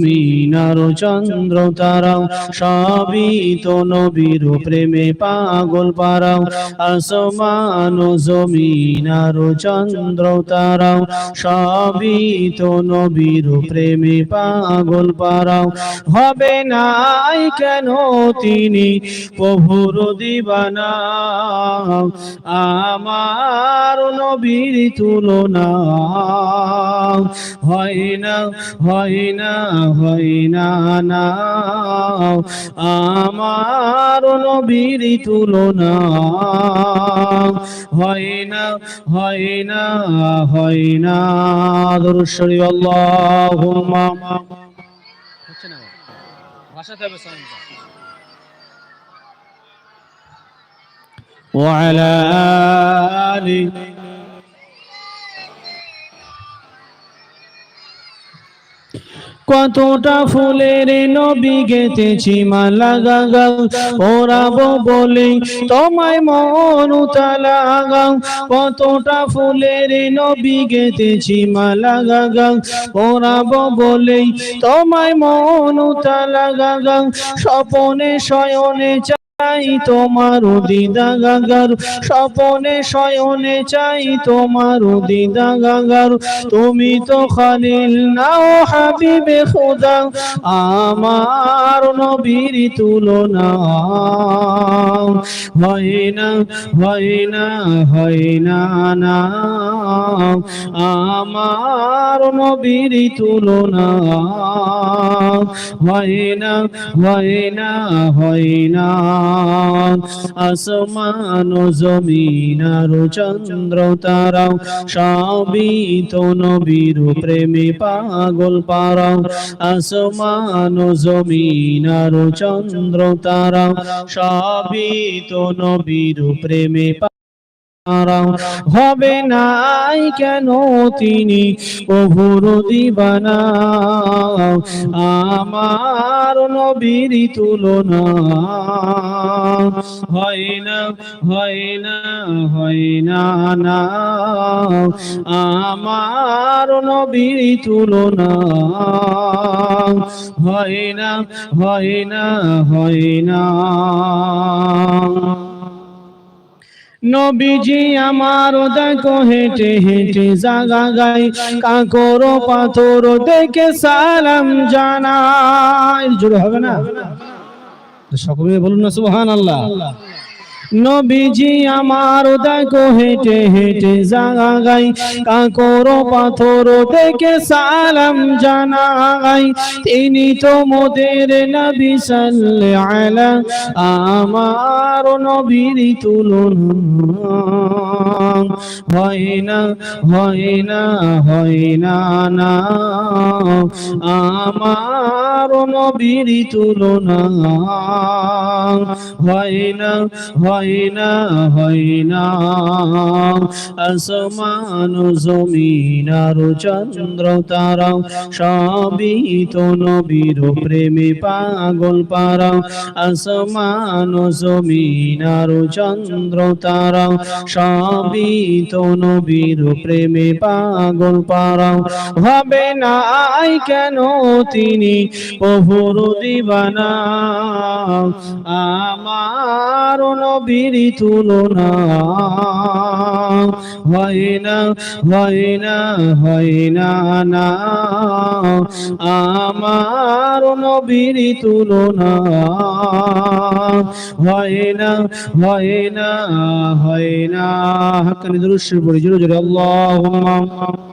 মিনার চন্দ্র তারাও সবই তো নবীর প্রেমে পাগল পারাও আসমান জমিনার চন্দ্র তারাও সবই তো নবীর প্রেমে পাগল পারাও হবে নাই কেন তিনি প্রভুর দিবানা? আমার নবীর তুলনা হয় না হয় না হয় না না আমার নবীর তুলনা হয় না হয় না হয় না দরুশ্বরী আল্লাহুম্মা হচ্ছে না ভাষাতে হবে সাউন্ডটা وعلى آله কতটা ফুলের নবী গেতেছি মালা গাগাও। ওরাবো বলে তোমায় মন লাগাও কতটা ফুলের নবী গেতেছি মালা গাগাও। ওরাবো বলে তোমায় মন লাগাও স্বপনে শয়নে চাই তোমার দিদা গাগার স্বপনে, শয়নে চাই তোমার দিদা গাগার তুমি তো খালিল নাও হাবিবে খোদা, আমার নবীর তুলনা। হয় না হয় না হয় না আমার নবীর তুলনা হয় না হয় না হয় না। আসমান জমিন আর চন্দ্র তারাও সবই তো নবীর প্রেমে পাগল পারাও আসমান জমিন আর চন্দ্র তারাও সবই তো নবীর প্রেমে হবে নাই কেন তিনি? প্রভুর দিবানা আমার নবীর তুলনা। হয় না হয় না হয় না না। আমার নবীর তুলনা। হয় না হয় না হয় না। নবীজি আমার দেখো হেঁটে হেঁটে জাগা গাই, কাকর পাথর দেখে সালাম জানাই। জোরে হবে না? সকলে বলুন না সুবহান আল্লাহ নবীজি আমার দেখো হেঁটে হেঁটে জাগা গাই কাকর পাথর দেখে সালাম জানাই। তিনি তো মোদের নবী সাল্লে আলা আমার নবীর তুলনা। হয় না হয় না হয় না না। আমার নবীর তুলনা। হয় না হয় না হয় না। আসমান জমিন আর চন্দ্র তারা, সবই তো নবীর প্রেমে পাগল পারা। আসমান জমিন আর চন্দ্র তারা, সবই তো নবীর প্রেমে পাগল পারা। হবে না আই কেন তিনি? প্রভুর দিবানা, আমার নবীর তুলনা। হয় না হয় না হয় না না। আমার নবীর তুলনা। হয় না হয় না হয় না। হাক্কানি দুরুশ পড়ি, জোরে জোরে, আল্লাহুম্মা।